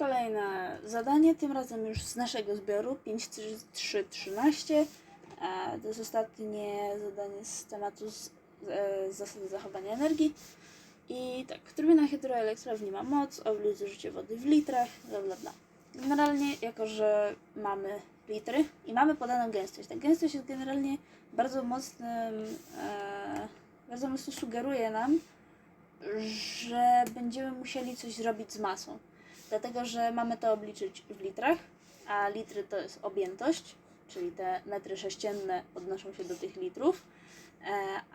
kolejne zadanie, tym razem już z naszego zbioru 5313. E, To jest ostatnie zadanie z tematu z, e, zasady zachowania energii. I tak, turbina hydroelektrowni ma moc, oblicz zużycie wody w litrach, bla bla bla. Generalnie, jako że mamy litry i mamy podaną gęstość, ta gęstość jest generalnie bardzo mocnym, e, bardzo mocno sugeruje nam, że będziemy musieli coś zrobić z masą. Dlatego, że mamy to obliczyć w litrach, a litry to jest objętość, czyli te metry sześcienne odnoszą się do tych litrów, e,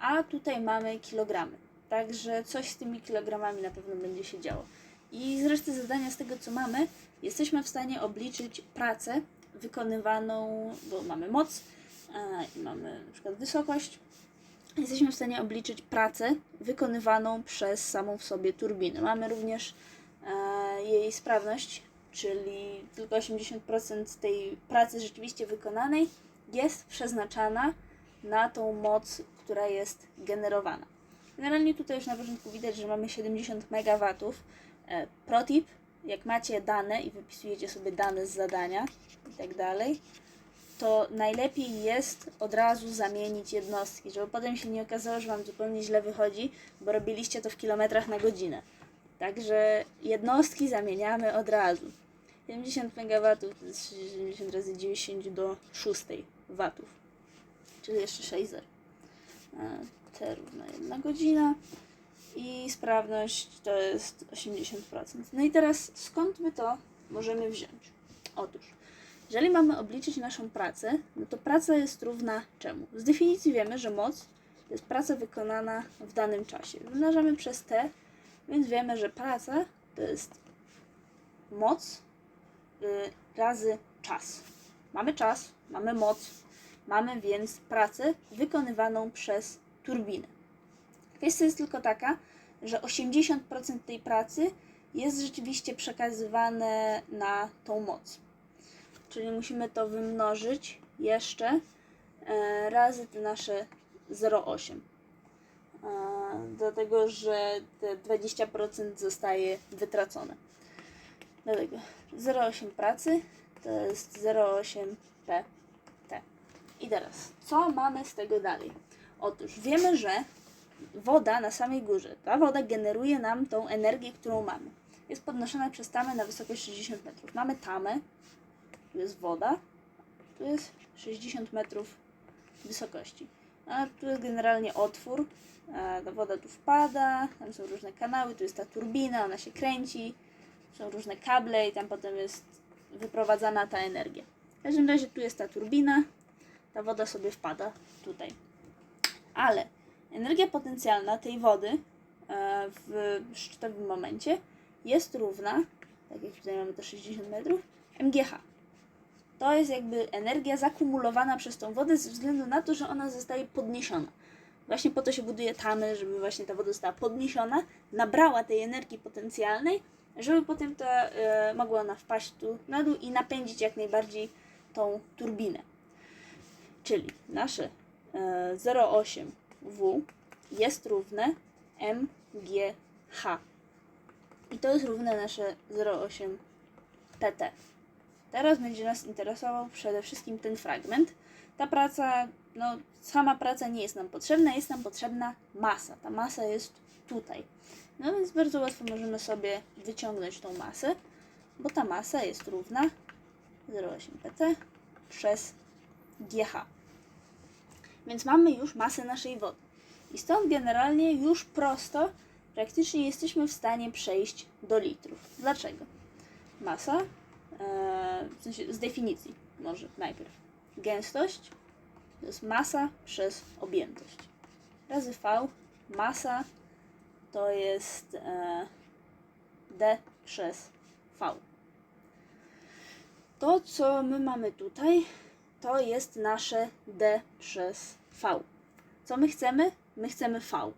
a tutaj mamy kilogramy. Także coś z tymi kilogramami na pewno będzie się działo. I z reszty zadania, z tego co mamy, jesteśmy w stanie obliczyć pracę wykonywaną, bo mamy moc e, i mamy na przykład wysokość, jesteśmy w stanie obliczyć pracę wykonywaną przez samą w sobie turbinę. Mamy również e, jej sprawność, czyli tylko 80% tej pracy rzeczywiście wykonanej jest przeznaczana na tą moc, która jest generowana. Generalnie tutaj już na początku widać, że mamy 70 MW. E, protip, jak macie dane i wypisujecie sobie dane z zadania i tak dalej, to najlepiej jest od razu zamienić jednostki, żeby potem się nie okazało, że Wam zupełnie źle wychodzi, bo robiliście to w kilometrach na godzinę. Także jednostki zamieniamy od razu. 70 MW to jest 70 razy 90 do 6 watów, czyli jeszcze 6 zer. T równa 1 godzina i sprawność to jest 80%. No i teraz skąd my to możemy wziąć? Otóż, jeżeli mamy obliczyć naszą pracę, no to praca jest równa czemu? Z definicji wiemy, że moc to jest praca wykonana w danym czasie. Wymnażamy przez T, więc wiemy, że praca to jest moc y, razy czas. Mamy czas, mamy moc, mamy więc pracę wykonywaną przez turbinę. Kwestia jest tylko taka, że 80% tej pracy jest rzeczywiście przekazywane na tą moc. Czyli musimy to wymnożyć jeszcze e, razy te nasze 0,8. Dlatego, że te 20% zostaje wytracone. Dlatego 0,8 pracy to jest 0,8 PT. I teraz, co mamy z tego dalej? Otóż wiemy, że woda na samej górze, ta woda generuje nam tą energię, którą mamy. Jest podnoszona przez tamę na wysokość 60 metrów. Mamy tamę, tu jest woda, tu jest 60 metrów wysokości. A tu jest generalnie otwór, a woda tu wpada, tam są różne kanały, tu jest ta turbina, ona się kręci, są różne kable i tam potem jest wyprowadzana ta energia. W każdym razie tu jest ta turbina, ta woda sobie wpada tutaj. Ale energia potencjalna tej wody e, w szczytowym momencie jest równa, tak jak tutaj mamy te 60 metrów, MGH. To jest jakby energia zakumulowana przez tą wodę ze względu na to, że ona zostaje podniesiona. Właśnie po to się buduje tamy, żeby właśnie ta woda została podniesiona, nabrała tej energii potencjalnej, żeby potem ta, e, mogła ona wpaść tu na dół i napędzić jak najbardziej tą turbinę. Czyli nasze e, 0,8W jest równe MGH. I to jest równe nasze 0,8 PT. Teraz będzie nas interesował przede wszystkim ten fragment. Ta praca, no sama praca nie jest nam potrzebna, jest nam potrzebna masa. Ta masa jest tutaj. No więc bardzo łatwo możemy sobie wyciągnąć tą masę, bo ta masa jest równa 0,8 PT przez GH. Więc mamy już masę naszej wody. I stąd generalnie już prosto praktycznie jesteśmy w stanie przejść do litrów. Dlaczego? Masa, w sensie z definicji może najpierw. Gęstość to jest masa przez objętość. Razy V, masa to jest e, D przez V. To, co my mamy tutaj, to jest nasze D przez V. Co my chcemy? My chcemy V.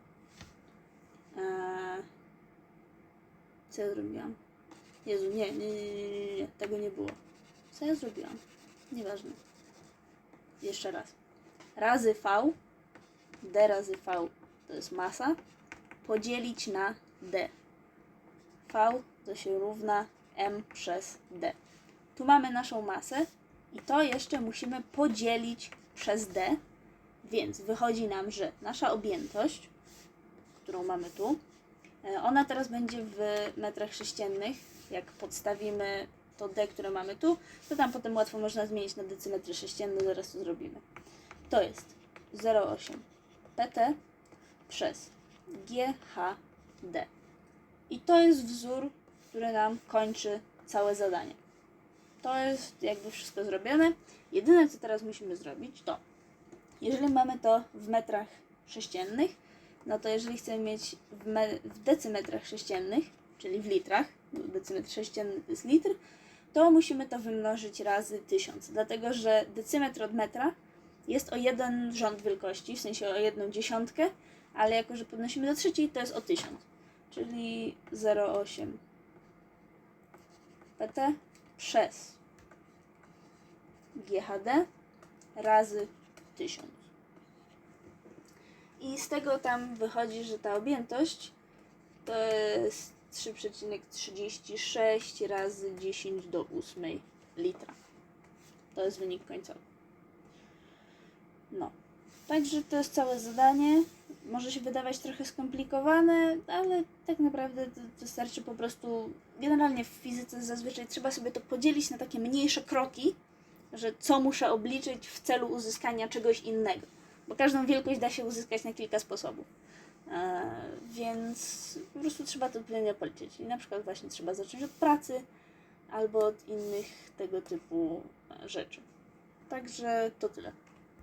Eee, co ja zrobiłam? Jezu, nie, nie, nie, nie, nie, nie, tego nie było. Co ja zrobiłam? Nieważne. Jeszcze raz. Razy V, D razy V to jest masa, podzielić na D. V to się równa m przez d. Tu mamy naszą masę i to jeszcze musimy podzielić przez d, więc wychodzi nam, że nasza objętość, którą mamy tu, e, ona teraz będzie w metrach sześciennych. Jak podstawimy to d, które mamy tu, to tam potem łatwo można zmienić na decymetry sześcienne, zaraz to zrobimy. To jest 0,8 pt przez GHD. I to jest wzór, który nam kończy całe zadanie. To jest jakby wszystko zrobione. Jedyne, co teraz musimy zrobić, to jeżeli mamy to w metrach sześciennych, no to jeżeli chcemy mieć w, w decymetrach sześciennych, czyli w litrach, decymetr sześcienny jest litr, to musimy to wymnożyć razy 1000, dlatego że decymetr od metra jest o jeden rząd wielkości, w sensie o jedną dziesiątkę, ale jako, że podnosimy do trzeciej, to jest o 1000, czyli 0,8 pt przez GHD razy 1000. I z tego tam wychodzi, że ta objętość to jest 3,36 razy 10 do 8 litra. To jest wynik końcowy. No. Także to jest całe zadanie. Może się wydawać trochę skomplikowane, ale tak naprawdę to, to wystarczy po prostu. Generalnie w fizyce zazwyczaj trzeba sobie to podzielić na takie mniejsze kroki, że co muszę obliczyć w celu uzyskania czegoś innego. Bo każdą wielkość da się uzyskać na kilka sposobów. E, więc po prostu trzeba to odpowiednio policzyć. I na przykład właśnie trzeba zacząć od pracy albo od innych tego typu rzeczy. Także to tyle.